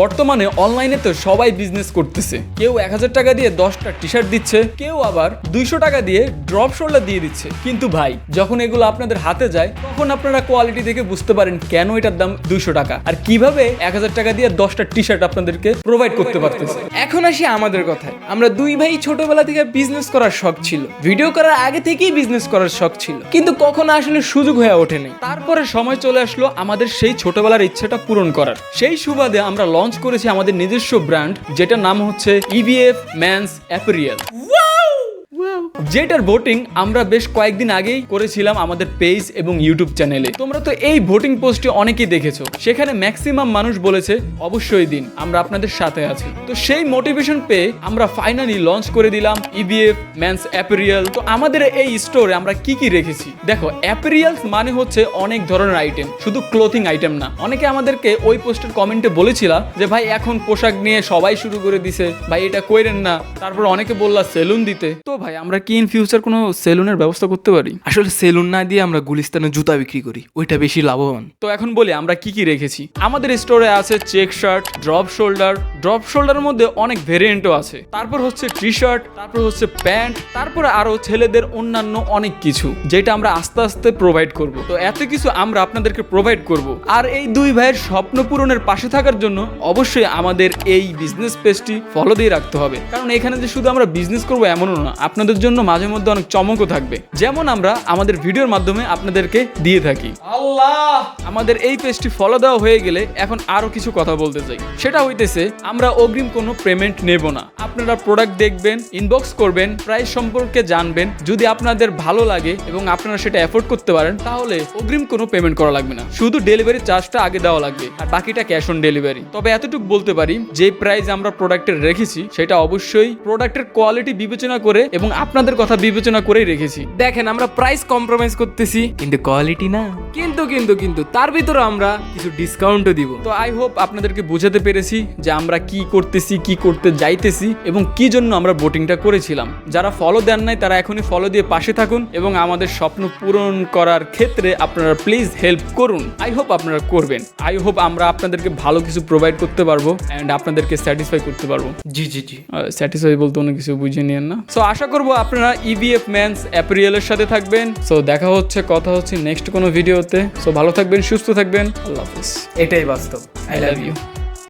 বর্তমানে অনলাইনে তো সবাই বিজনেস করতেছে। কেউ এক হাজার টাকা দিয়ে দশটা টি শার্ট দিচ্ছে, কেউ আবার দুইশো টাকা দিয়ে ড্রপ শোল্ডার দিয়ে দিচ্ছে। কিন্তু ভাই, যখন এগুলো আপনাদের হাতে যায়, তখন আপনারা কোয়ালিটি দেখে বুঝতে পারেন কেন এটার দাম দুইশো টাকা। আর কীভাবে এক হাজার টাকা দিয়ে দশটা টি শার্ট আপনাদেরকে প্রোভাইড করতে পারতেছে। এখন আসি আমাদের কথায়। আমরা দুই ভাই ছোটবেলা থেকে বিজনেস করার শখ ছিল। ভিডিও করার আগে থেকেই বিজনেস করার শখ ছিল। কিন্তু কখনো আসলে সুযোগ হয়ে ওঠেনি তারপরে সময় চলে আসলো আমাদের সেই ছোটবেলার ইচ্ছেটা পূরণ করার। সেই সুবাদে আমরা লঞ্চ করেছি আমাদের নিজস্ব ব্র্যান্ড যেটার নাম হচ্ছে ইভিএফ ম্যান্স অ্যাপেরিয়াল যেটার ভোটিং আমরা বেশ কয়েকদিন আগেই করেছিলাম আমাদের পেজ এবং ইউটিউব চ্যানেলে তোমরা তো এই ভোটিং পোস্টে অনেকেই দেখেছ। সেখানে ম্যাক্সিমাম মানুষ বলেছে, অবশ্যই দিন, আমরা আপনাদের সাথে আছি। তো সেই মোটিভেশন পেয়ে আমরা ফাইনালি লঞ্চ করে দিলাম ইবিএফ ম্যানস অ্যাপেরিয়াল তো আমাদের এই স্টোরে আমরা কি কি রেখেছি? দেখো অ্যাপেরিয়ালস মানে হচ্ছে অনেক ধরনের আইটেম শুধু ক্লোথিং আইটেম না। অনেকে আমাদেরকে ওই পোস্টের কমেন্টে বলেছিলা যে, ভাই, এখন পোশাক নিয়ে সবাই শুরু করে দিছে। ভাই, এটা কইরেন না। তারপর অনেকে বললা, সেলুন দিতে। তো ভাই, আমরা কি ইন ফিউচার কোনো সেলুনের ব্যবস্থা করতে পারি? আসলে সেলুন না দিয়ে আমরা গুলিস্তানে জুতা বিক্রি করি ওইটা বেশি লাভবান। তো এখন বলি আমরা কি কি রেখেছি? আমাদের স্টোরে আছে check shirt drop shoulder drop শোল্ডারের মধ্যে অনেক ভেরিয়েন্টও আছে। তারপর হচ্ছে টি শার্ট তারপর হচ্ছে প্যান্ট তারপরে আরও ছেলেদের অন্যান্য অনেক কিছু যেটা আমরা আস্তে আস্তে প্রোভাইড করব। তো এত কিছু আমরা আপনাদেরকে প্রোভাইড করব। আর এই দুই ভাইয়ের স্বপ্ন পূরণের পাশে থাকার জন্য অবশ্যই আমাদের এই বিজনেস পেজটি ফলো দিয়ে রাখতে হবে। কারণ এখানে যে শুধু আমরা বিজনেস করব এমনও না আপনাদের জন্য মাঝে মধ্যে অনেক চমকও থাকবে। যেমন আমরা আমাদের ভিডিওর মাধ্যমে আপনাদেরকে দিয়ে থাকি। আল্লাহ! আমাদের এই পেজটি ফলো দেওয়া হয়ে গেলে এখন আরও কিছু কথা বলতে চাই। সেটা হইতেছে আমরা অগ্রিম কোনো পেমেন্ট নেব না। আপনারা প্রোডাক্ট দেখবেন ইনবক্স করবেন প্রাইস সম্পর্কে জানবেন। যদি আপনাদের ভালো লাগে এবং আপনারা সেটা অ্যাফোর্ড করতে পারেন তাহলে অগ্রিম কোনো পেমেন্ট করা লাগবে না। শুধু ডেলিভারি চার্জটা আগে দেওয়া লাগবে আর বাকিটা ক্যাশ অন ডেলিভারি তবে এতটুকু বলতে পারি যে প্রাইস আমরা প্রোডাক্টের রেখেছি সেটা অবশ্যই প্রোডাক্টের কোয়ালিটি বিবেচনা করে এবং আপনাদের কথা বিবেচনা করেই রেখেছি। দেখেন আমরা প্রাইস কম্প্রোমাইজ করতেছি। কিন্তু কোয়ালিটি না। কিন্তু কিন্তু কিন্তু তার ভিতরে আমরা কিছু ডিসকাউন্টও দিব। তো আই হোপ আপনাদেরকে বোঝাতে পেরেছি যে আমরা কি করতেছি কি করতে যাইতেছি এবং কি জন্য আমরা বোটিংটা করেছিলাম। যারা ফলো দেন নাই তারা এখনই ফলো দিয়ে পাশে থাকুন এবং আমাদের স্বপ্ন পূরণ করার ক্ষেত্রে আপনারা প্লিজ হেল্প করুন। আই হোপ আপনারা করবেন। আই হোপ আমরা আপনাদেরকে ভালো কিছু প্রোভাইড করতে পারব অ্যান্ড আপনাদেরকে স্যাটিসফাই করতে পারব। জি জি জি। স্যাটিসফাই বলতে অনেক কিছু বুঝে নিয়েন না। সো আশা করব আপনারা E ইভিএফ ম্যানস অ্যাপ্রিয়েলের সাথে থাকবেন। সো দেখা হচ্ছে, কথা হচ্ছে নেক্সট কোনো ভিডিওতে সো ভালো থাকবেন, সুস্থ থাকবেন। আল্লাহ হাফিজ। এটাই বাস্তব। I love you